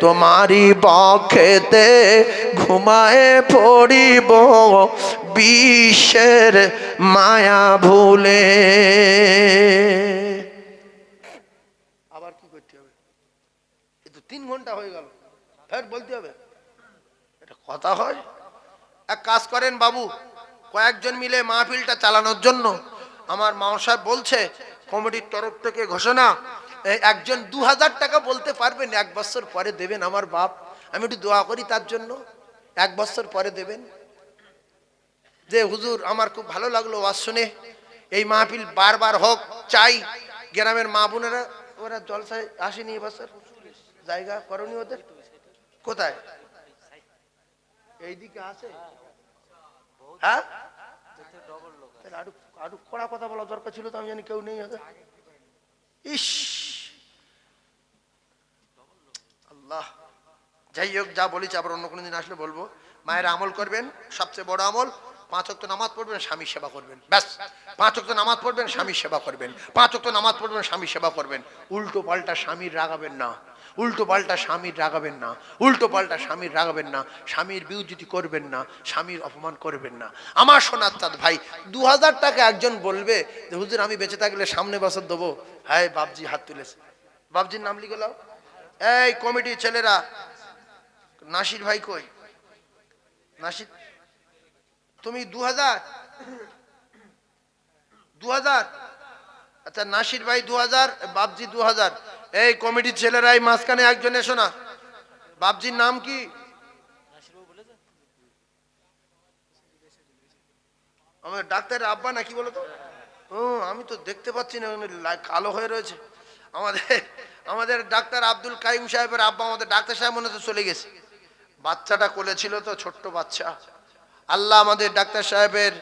তোমারই বক্ষেতে ঘুমায়ে পড়িব বিশ্বের মায়া ভুলে। আবার কি করতে হবে? এ তিন ঘণ্টা হয়ে গেল। ফের বলতে হবে? এটা কথা হয়। এক কাজ করেন বাবু, কয়েকজন মিলে মাহফিলটা চালানোর জন্য। আমার মাও বলছে, কমিটির তরফ থেকে ঘোষণা একজন দু হাজার টাকা বলতে পারবেন, এক বছর পরে দেবেন আমার বাপ। আমি একটু দোয়া করি তার জন্য, এক বছর পরে দেবেন। যে হুজুর, আমার খুব ভালো লাগল ওয়াজ শুনে। এই মাহফিল বারবার হোক, চাই গ্রামের মা বোনেরা, ওরা জলসায় আসেনি এবছর। জায়গা করনি ওদের। কোথায়? এইদিকে আছে? হ্যাঁ? আরও কড়া কথা বলা দরকার ছিল তো, আমি জানি কেউ নেই ইস! আল্লাহ। যাই হোক, যা বলেছি, আবার অন্য কোনো দিন আসলে বলব। মায়ের আমল করবেন, সবচেয়ে বড় আমল, পাঁচ অক্ট নামাজ পড়বেন স্বামী সেবা করবেন। ব্যাস। পাঁচ অক্ট নামাজ পড়বেন স্বামী সেবা করবেন। পাঁচ অক্ট নামাজ পড়বেন স্বামী সেবা করবেন। উল্টো পাল্টা স্বামীর রাগাবেন না। উল্টো পাল্টা স্বামীর রাগাবেন না। উল্টো পাল্টা স্বামীর রাগাবেন না। স্বামীর বিউজিতি করবেন না। স্বামীর অপমান করবেন না। আমার সোনার চাঁদ ভাই, দু হাজার টাকা একজন বলবে যে, হুজুর, আমি বেঁচে থাকলে সামনে বছর দেবো। হ্যাঁ বাবজি হাত তুলেছে। বাবজির নাম লিখে লাও এই কমিটির ছেলেরা, নাসির ভাই কই? নাসির, তুমি দু হাজার দু হাজার আচ্ছা নাসির ভাই দু হাজার বাবজি দু হাজার এই কমিটির এই মাঝখানে একজন এসো না। বাবজির নাম কি? আমার ডাক্তার আব্বা নাকি বলো তো ও, আমি তো দেখতে পাচ্ছি না কালো হয়ে রয়েছে। আমাদের আমাদের ডাক্তার আব্দুল কাইম সাহেবের আব্বা আমাদের ডাক্তার সাহেব মনে হচ্ছে চলে গেছে। বাচ্চাটা কোলে ছিল তো, ছোট্ট বাচ্চা। আল্লাহ আমাদের ডাক্তার সাহেবের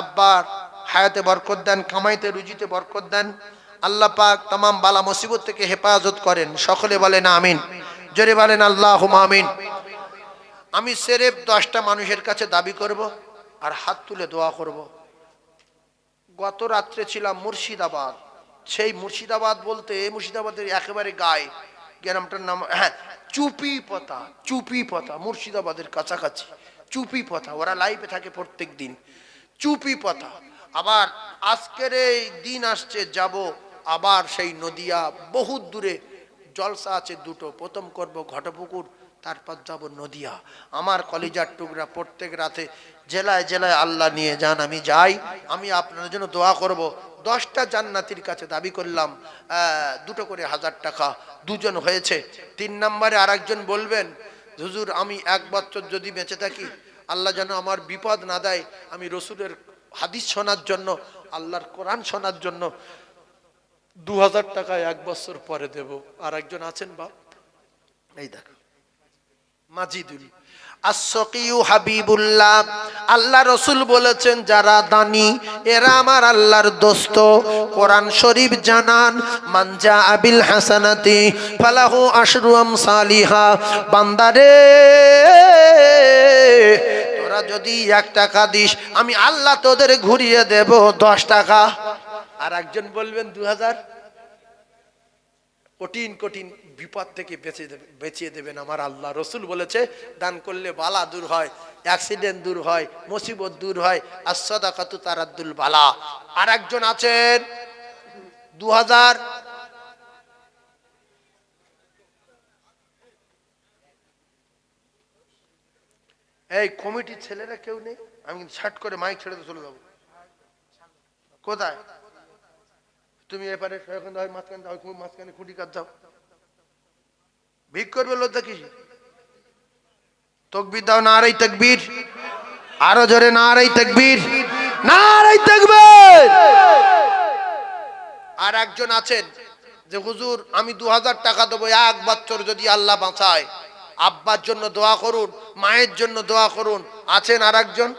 আব্বার হায়াতে বরকত দেন, কামাইতে, রুজিতে বরকত দেন। আল্লাহ পাক তামাম বালা মুসিবত থেকে হেফাজত করেন। সকলে বলেন আমিন। জোরে বলেন আল্লাহ আমিন। আমি সেরেফ দশটা মানুষের কাছে দাবি করব আর হাত তুলে দোয়া করব। গত রাত্রে ছিলাম মুর্শিদাবাদ। সেই মুর্শিদাবাদ বলতে মুর্শিদাবাদের একেবারে গায়ে, গ্রামটার নাম হ্যাঁ চুপি পতা চুপি পতা মুর্শিদাবাদের কাছাকাছি চুপি পথা ওরা লাইভে থাকে প্রত্যেক দিন চুপি পথা আবার আজকের এই দিন আসছে, যাব আবার সেই নদিয়া, বহুত দূরে, জলসা আছে দুটো, প্রথম করব ঘটপুকুর, তারপর যাব নদিয়া। আমার কলিজার টুকরা প্রত্যেক রাতে, জেলায় জেলায় আল্লাহ নিয়ে যান, আমি যাই, আমি আপনার জন্য দোয়া করব দশটা জান্নাতির কাছে দাবি করলাম দুটো করে হাজার টাকা দুজন হয়েছে। তিন নম্বরে আরেকজন বলবেন, হুজুর, আমি এক বছর যদি বেঁচে থাকি, আল্লাহ যেন আমার বিপদ না দেয়, আমি রসুলের হাদিস শোনার জন্য, আল্লাহর কোরআন শোনার জন্য দু হাজার টাকা এক বছর পরে দেব। আর একজন আছেন বাপ? এই দেখো, মাজিদুল আসকিউ হাবিবুল্লাহ, আল্লাহ রসুল বলেছেন, যারা দানি, এরা আমার আল্লাহর দোস্ত। কোরআন শরীফ জানান মানজা আবিল হাসানাতি ফালাহু আশরুয়াম সালিহা বান্দারে তোরা যদি এক টাকা দিস, আমি আল্লাহ তোদের ঘুরিয়ে দেব দশ টাকা। আর একজন বলবেন দু হাজার? কঠিন কঠিন। বিপদ থেকে বেঁচে বেঁচিয়ে দেবেন আমার আল্লাহ। রসুল বলেছে, দান করলে বালা দূর হয় অ্যাক্সিডেন্ট দূর হয়, মুসিবত দূর হয় আর সদাকাতু তারাদ্দুল বালা। আর একজন আছেন দু হাজার এই কমিটির ছেলেরা কেউ নেই? আমি ছাট করে মাইক ছেড়ে তো চলে যাব। কোথায়? তুমি এপারে মাঝখানে খুঁটি কাজ যাও ভিক করবে লজ্জা কি তকবির দাও না আরাই তকবীর। আরও জোরে না আরাই তকবীর। না আরাই তকবীর! আর একজন আছেন যে, হুজুর, আমি দু হাজার টাকা দেবো এক বছর যদি আল্লাহ বাঁচায়। আব্বার জন্য দোয়া করুন, মায়ের জন্য দোয়া করুন। আছেন আর একজন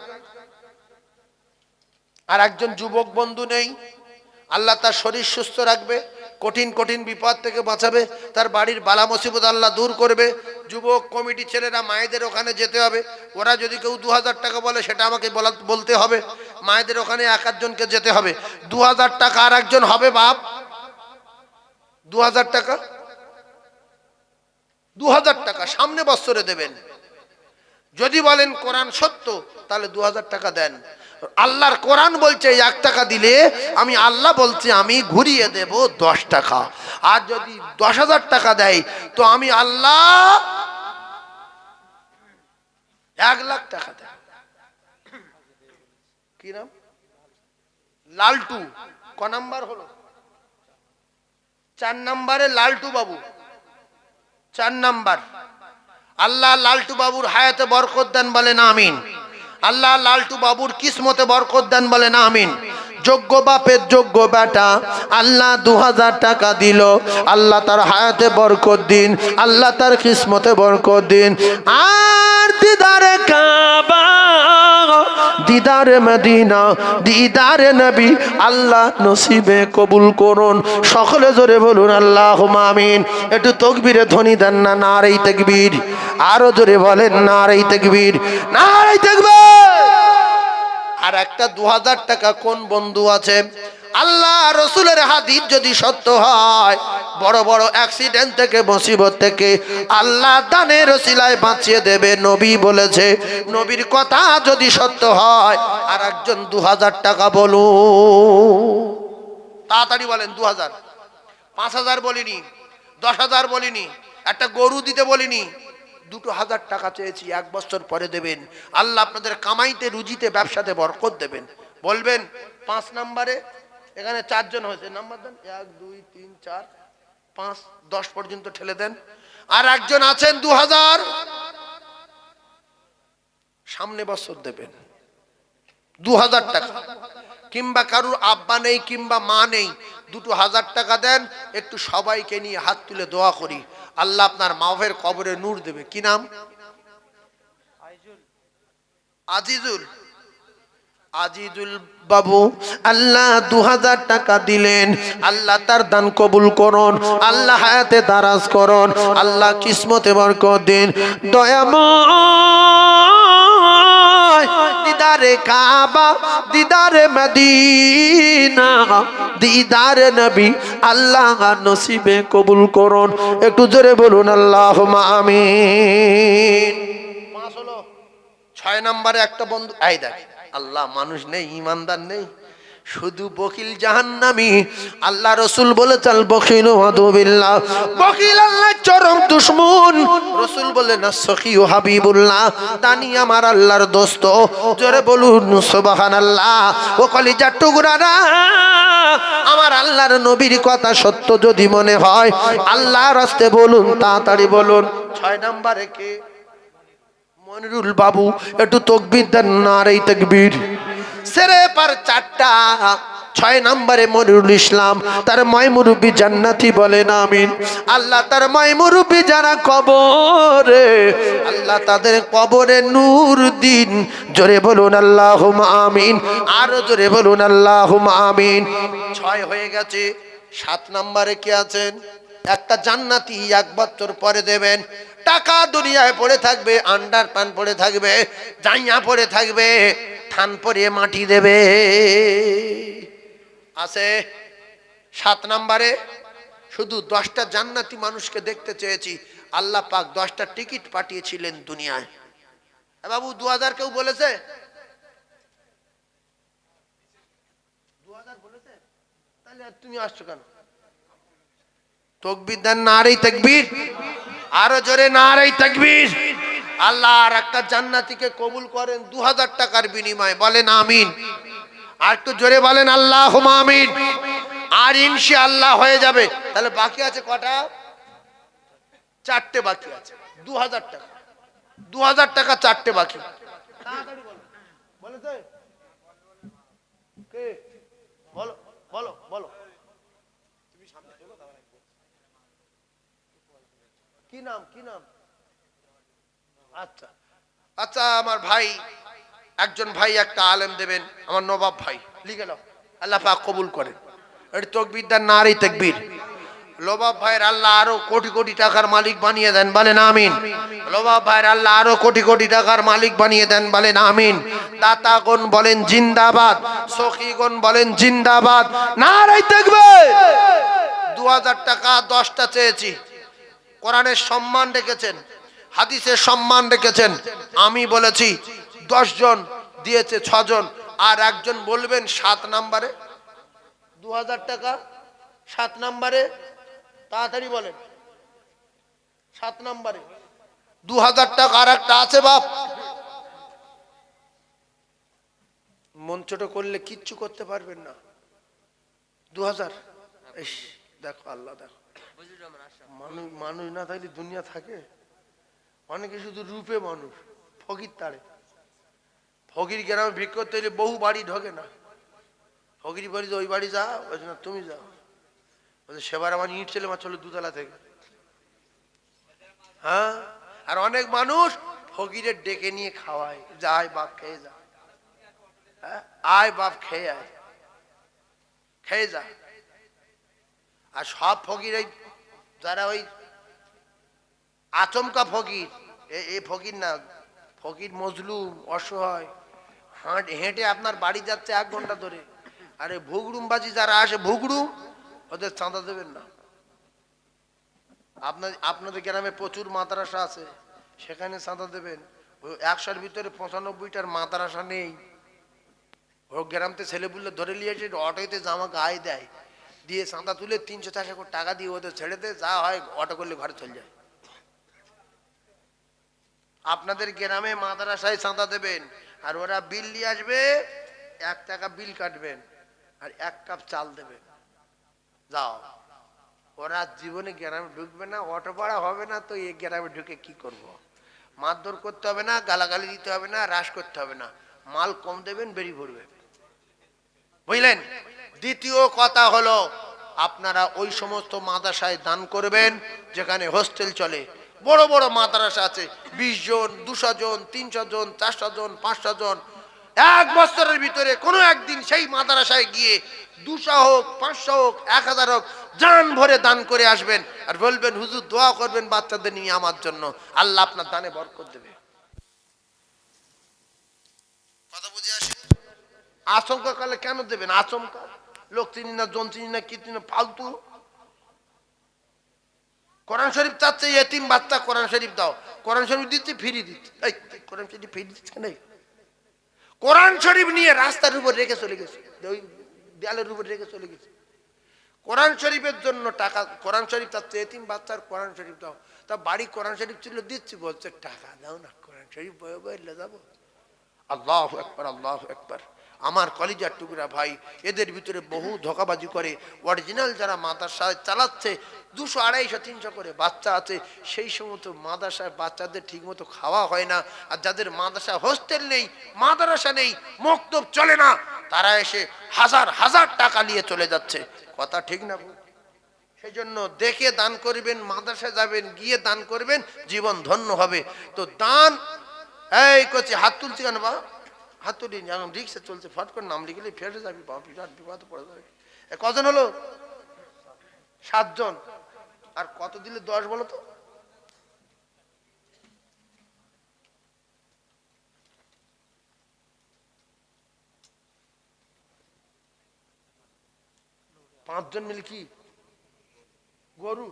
আর একজন যুবক বন্ধু নেই। আল্লাহ তার শরীর সুস্থ রাখবে। কঠিন কঠিন বিপদ থেকে বাঁচাবে। তার বাড়ির বালা মুসিবত আল্লাহ দূর করবে। যুবক, কমিটি ছেলেরা, মায়েদের ওখানে যেতে হবে। ওরা যদি কেউ দু হাজার টাকা বলে, সেটা আমাকে বলা, বলতে হবে। মায়েদের ওখানে এক একজনকে যেতে হবে। দু হাজার টাকা আর একজন হবে বাপ? দু হাজার টাকা? দু হাজার টাকা সামনে বৎসরে দেবেন। যদি বলেন কোরআন সত্য, তাহলে দু হাজার টাকা দেন। আল্লাহর কোরআন বলছে, এক টাকা দিলে আমি আল্লাহ বলছি, আমি ঘুরিয়ে দেব দশ টাকা। আর যদি দশ হাজার টাকা দেয়, তো আমি আল্লাহ এক লাখ টাকা দেয় কি নাম? লালটু। ক নাম্বার হলো? চার নাম্বারে লালটু বাবু। চার নাম্বার। আল্লাহ লালটু বাবুর হায়াতে বরকত দেন বলেন, আমিন। আল্লাহ লালটু বাবুর কিসমতে বরকত দেন বলেন, আমিন। যোগ্য বাপের যোগ্য বেটা, আল্লাহ দু হাজার টাকা দিল, আল্লাহ তার হায়াতে বরকত দিন, আল্লাহ তার কিসমতে বরকত দিন। আর দিদারে কাবা দিদারে মদিনা, দিদারে নবী, আল্লাহ নসিবে কবুল করুন। সকলে জোরে বলুন আল্লাহ আমিন। একটু তকবীরে ধনী দেন না আর এই তেকবীর। আরও জোরে বলেন না নারী না রে তেকবীর! আর একটা দু হাজার টাকা কোন বন্ধু আছে? আল্লাহ রসুলের হাদিস যদি সত্য হয়, বড় বড় অ্যাক্সিডেন্ট থেকে, মুসিবত থেকে, আল্লাহ দানের রসিলায় বাঁচিয়ে দেবে, নবী বলেছে, নবীর কথা যদি সত্য হয় আর একজন দু হাজার টাকা বলুন। তাড়াতাড়ি বলেন দু হাজার পাঁচ হাজার বলিনি দশ হাজার বলিনি, একটা গরু দিতে বলিনি। দুটো হাজার টাকা চেয়েছি, এক বছর পরে দেবেন। আল্লাহ আপনাদের কামাইতে, রুজিতে, ব্যবসাতে বরকত দেবেন। বলবেন, পাঁচ নাম্বারে এখানে চারজন হয়েছে। নাম্বার দেন, এক, দুই, তিন, চার, পাঁচ, দশ পর্যন্ত ঠেলে দেন। আর একজন আছেন দু হাজার সামনে বছর দেবেন। দু হাজার টাকা। কিংবা কারুর আব্বা নেই, কিংবা মা নেই, দুটো হাজার টাকা দেন। একটু সবাইকে নিয়ে হাত তুলে দোয়া করি। আল্লাহ আপনার মাফের কবরে নূর দেবে। কি নাম? আজিজুল। আজিজুল বাবু, আল্লাহ দু হাজার টাকা দিলেন। আল্লাহ তার দান কবুল করুন। আল্লাহ হায়াতে দারাজ করুন। আল্লাহ কিসমতে বরকত দিন। দয়াময় দিদারে কাবা, দিদারে মদিনা, দিদারে নবী, আল্লাহ নসিবে কবুল করুন। একটু জোরে বলুন আল্লাহ আমিন। ছয় নম্বরে একটা বন্ধু এই দেখ। আল্লাহ মানুষ নেই, ইমানদার নেই। শুধু বকিল জাহান্নামি। আল্লাহ রসুল বলে চাল বকিল মাধবিল্লাহ বকিল আল্লাহ চরম দুশ্মন। রসুল বলে না সখী ও হাবিবুল্লাহ তানি আমার আল্লাহর দোস্ত। জোরে বলুন সুবাহান আল্লাহ ও কলিজার টুকরারা, আমার আল্লাহর নবীর কথা সত্য যদি মনে হয়, আল্লাহর রাস্তে বলুন, তাড়াতাড়ি বলুন। ছয় নম্বরে কে? মনিরুল বাবু, একটু তকবির দেন না রে তকবির। সেরে পার চারটা, ছয় নম্বরে মনিরুল ইসলাম, তার ময় মুরব্বী জান্নাতি বলেন আমিন। আল্লাহ তার ময় মুরব্বী যারা কবরে, আল্লাহ তাদের কবরে নূর দিন। জোরে বলুন আল্লাহ আমিন, আরও জোরে বলুন আল্লাহ আমিন। ছয় হয়ে গেছে, সাত নম্বরে কি আছেন? একটা জান্নাতি এক বছর পরে দেবেন। টাকা দুনিয়ায় পড়ে থাকবে, আন্ডার পান পড়ে থাকবে, জাইয়া পড়ে থাকবে থান পরে মাটি দেবে। আছে সাত নম্বরে, শুধু দশটা জান্নাতি মানুষকে দেখতে চেয়েছি, আল্লাহ পাক দশটা টিকিট পাঠিয়েছিলেন দুনিয়ায়। বাবু দু হাজার কেউ বলেছে? তুমি আসছো কেন? তকবির দেন নারী তকবির। আরও জোরে নারী তকবির। আল্লাহ আর একটা জান্নাতিকে কবুল করেন দু হাজার টাকার বিনিময়ে। বলেন আমিন। আর একটু জোরে বলেন আল্লাহ আমিন। আর ইনশা আল্লাহ হয়ে যাবে। তাহলে বাকি আছে কটা? চারটে বাকি আছে। দু হাজার টাকা। দু হাজার টাকা, চারটে বাকি। বলো। বলো বলো। কি নাম কি নাম? আচ্ছা। আচ্ছা আমার ভাই একজন ভাই একটা আলেম দেবেন আমার নবাব ভাই। লিখে নাও। আল্লাহ পাক কবুল করেন। এটি তকবির দেন না আর এই তকবির। লোবাব ভাইয়ের আল্লাহ আরও কোটি কোটি টাকার মালিক বানিয়ে দেন বলেন আমিন। লোবাব ভাইয়ের আল্লাহ আরও কোটি কোটি টাকার মালিক বানিয়ে দেন বলেন আমিন। দাতাগণ বলেন জিন্দাবাদ। সখীগণ বলেন জিন্দাবাদ। না রে দেখবে দু হাজার টাকা দশটা চেয়েছি। কোরআনের সম্মান রেখেছেন, হাদিসের সম্মান রেখেছেন। আমি বলেছি জন দিয়েছে ছজন, আর একজন বলবেন সাত নাম্বারে। দু হাজার টাকা সাত নাম্বারে, তাড়াতাড়ি বলেন। সাত নাম্বারে। দু হাজার টাকা আর একটা আছে বাপ। মন ছোট করলে কিচ্ছু করতে পারবেন না। দু হাজার দেখো আল্লাহ, দেখো। মানুষ মানুষ না থাকলে দুনিয়া থাকে? অনেকে শুধু রূপে মানুষ, ফকির তারে। ফকির গ্রামে ভিক্ষা হলে বহু বাড়ি ঢোকে না। ফকির বাড়ি ওই বাড়ি যা বলছে না, তুমি যাও। সেবার আমার ইট ছেলে মাছ দুতলা থেকে। হ্যাঁ? আর অনেক মানুষ ফকিরের ডেকে নিয়ে খাওয়ায়, যায়, বাপ খেয়ে যা হ্যাঁ? আয়, বাপ খেয়ে আয়। খেয়ে যা আর সব ফকির এই যারা ওই আচমকা ফকির। এ- ফকির না, ফকির মজলুম, অসহায়। হাঁট, হেঁটে আপনার বাড়ি যাচ্ছে এক ঘণ্টা ধরে। আরে ভুগড়ুমবাজি যারা আসে ভুগড়ুম ওদের চাঁদা দেবেন না। আপনার, আপনাদের গ্রামে প্রচুর মাদ্রাসা আছে, সেখানে চাঁদা দেবেন। ওই একশোর ভিতরে পঁচানব্বইটার মাদ্রাসা নেই। ও গ্রামতে ছেলে পুলে ধরে নিয়ে এসে অটোতে জামা গায়ে দেয়। দিয়ে চাঁদা তুলে তিনশো চারশো করে টাকা দিয়ে ওদের ছেড়ে দে, যা হয় অটো করলে ঘরে চলে যায়। আপনাদের গ্রামে মাদ্রাসায় চাঁদা দেবেন, আর ওরা বিল নিয়ে আসবে, এক টাকা বিল কাটবেন, আর এক কাপ চাল দেবেন। যাও। ওরা জীবনে গ্রামে ঢুকবে না, অটো ভাড়া হবে না, তো এই গ্রামে ঢুকে কি করব। মারধর করতে হবে না, গালাগালি দিতে হবে না হ্রাস করতে হবে না। মাল কম দেবেন বেরিয়ে পড়বে বুঝলেন? দ্বিতীয় কথা হলো, আপনারা ওই সমস্ত মাদ্রাসায় দান করবেন, যেখানে হোস্টেল চলে। বড় বড় মাদ্রাসা আছে, বিশ জন, দুশো জন, তিনশো জন, চারশো জন, পাঁচশো জন। এক বছরের ভিতরে কোনো একদিন সেই মাদ্রাসায় গিয়ে দুশো হোক, পাঁচশো হোক, এক হাজার হোক, জান ভরে দান করে আসবেন আর বলবেন, হুজুর, দোয়া করবেন বাচ্চাদের নিয়ে আমার জন্য। আল্লাহ আপনার দানে বরকত দেবে। আচমকা কালে কেন দেবেন? আচমকা? লোক চিনি না, জন চিনি না, কি চিনি ফালতু। কোরআন শরীফ চাচ্ছে, এতিম বাচ্চা কোরআন শরীফ দাও। কোরআন শরীফ দিচ্ছে, ফ্রি দিচ্ছে। এই, কোরআন শরীফ ফ্রি দিচ্ছে কেন? কোরআন শরীফ নিয়ে রাস্তার উপর রেখে চলে গেছে। ওই দেয়ালের উপর রেখে চলে গেছে। কোরআন শরীফের জন্য টাকা, কোরআন শরীফ চাচ্ছে, এতিম বাচ্চার কোরআন শরীফ দাও। তা বাড়ি কোরআন শরীফ ছিল, দিচ্ছি, বলছে, টাকা দাও না, কোরআন শরীফ বয়ে বয়ে যাব। আল্লাহ একবার আল্লাহ একবার আমার কলিজার টুকরা ভাই, এদের ভিতরে বহু ধোকাবাজি করে। অরিজিনাল যারা মাদ্রাসায় চালাচ্ছে, দুশো আড়াইশো, তিনশো করে বাচ্চা আছে, সেই সমস্ত মাদ্রাসায় বাচ্চাদের ঠিকমতো খাওয়া হয় না। আর যাদের মাদ্রাসা হোস্টেল নেই, মাদ্রাসা নেই, মক্তব চলে না। তারা এসে হাজার হাজার টাকা নিয়ে চলে যাচ্ছে। কথা ঠিক না? সেই জন্য দেখে দান করবেন মাদ্রাসায় যাবেন, গিয়ে দান করবেন, জীবন ধন্য হবে। তো দান, এই করছি হাত তুলছি কেন বা হাত তুলি এখন রিক্সা চলছে, ফট করে নাম লিখলে ফেটে যাবি বিরাট বিপদ পড়ে যাবে। কজন হলো? সাতজন। আর কত দিলে দশ বলো তো? পাঁচজন মিলে কি? গরু?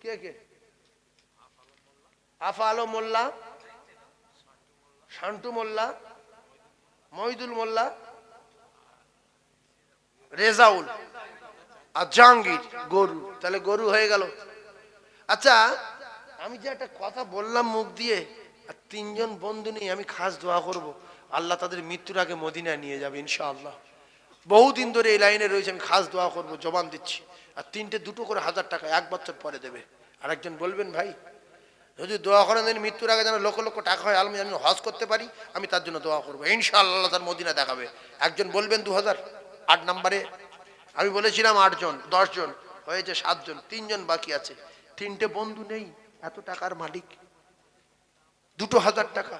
কে কে? আফা আলো মোল্লা? শান্টু মোল্লা? মহিদুল মোল্লা, রেজাউল আর জাহাঙ্গীর, গরু। তাহলে গরু হয়ে গেল। আচ্ছা আমি যে একটা কথা বললাম মুখ দিয়ে, আর তিনজন বন্ধু নিয়ে আমি খাস দোয়া করব। আল্লাহ তাদের মৃত্যুর আগে মদিনায় নিয়ে যাবে ইনশাআল্লাহ। বহুদিন ধরে এই লাইনে রয়েছে, আমি খাস দোয়া করব, জবান দিচ্ছি। আর তিনটে দুটো করে হাজার টাকা এক বছর পরে দেবে। আর একজন বলবেন ভাই যদি দোয়া করেন যেন মৃত্যুর আগে যেন লক্ষ লক্ষ টাকা হয় আমি যেন হজ করতে পারি, আমি তার জন্য দোয়া করব। ইনশাআল্লাহ তার মদিনা দেখাবে। একজন বলবেন দু হাজার আট নম্বরে। আমি বলেছিলাম আটজন, দশজন, হয়েছে সাতজন, তিনজন বাকি আছে। তিনটে বন্ধু নেই, এত টাকার মালিক। দুটো হাজার টাকা।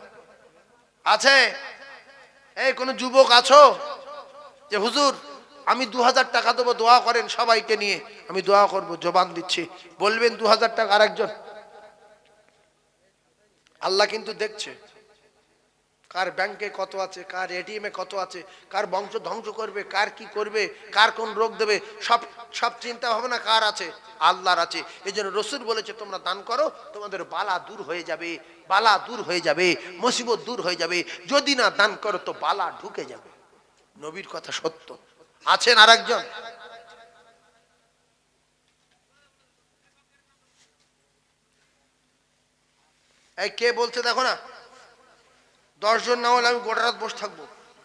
আছে? এই, কোনো যুবক আছো? যে হুজুর, আমি দু হাজার টাকা দেবো, দোয়া করেন সবাইকে নিয়ে, আমি দোয়া করব, জবান দিচ্ছি। বলবেন দু হাজার টাকা আরেকজন। আল্লাহ কিন্তু দেখছে। কার ব্যাংকে কত আছে, কার এটিএমে কত আছে, কার বংশ ধ্বংস করবে, কার কি করবে, কার কোন রোগ দেবে, সব সব চিন্তা ভাবনা কার আছে? আল্লাহর আছে। এই জন্য রসুল বলেছে, তোমরা দান করো, তোমাদের বালা দূর হয়ে যাবে, বালা দূর হয়ে যাবে, মুসিবত দূর হয়ে যাবে। যদি না দান করো, তো বালা ঢুকে যাবে। নবীর কথা সত্য। আছেন আর একজন এই কে বলছে দেখো না? দশজন না হলে আমি গোটা রাত বসে থাকব।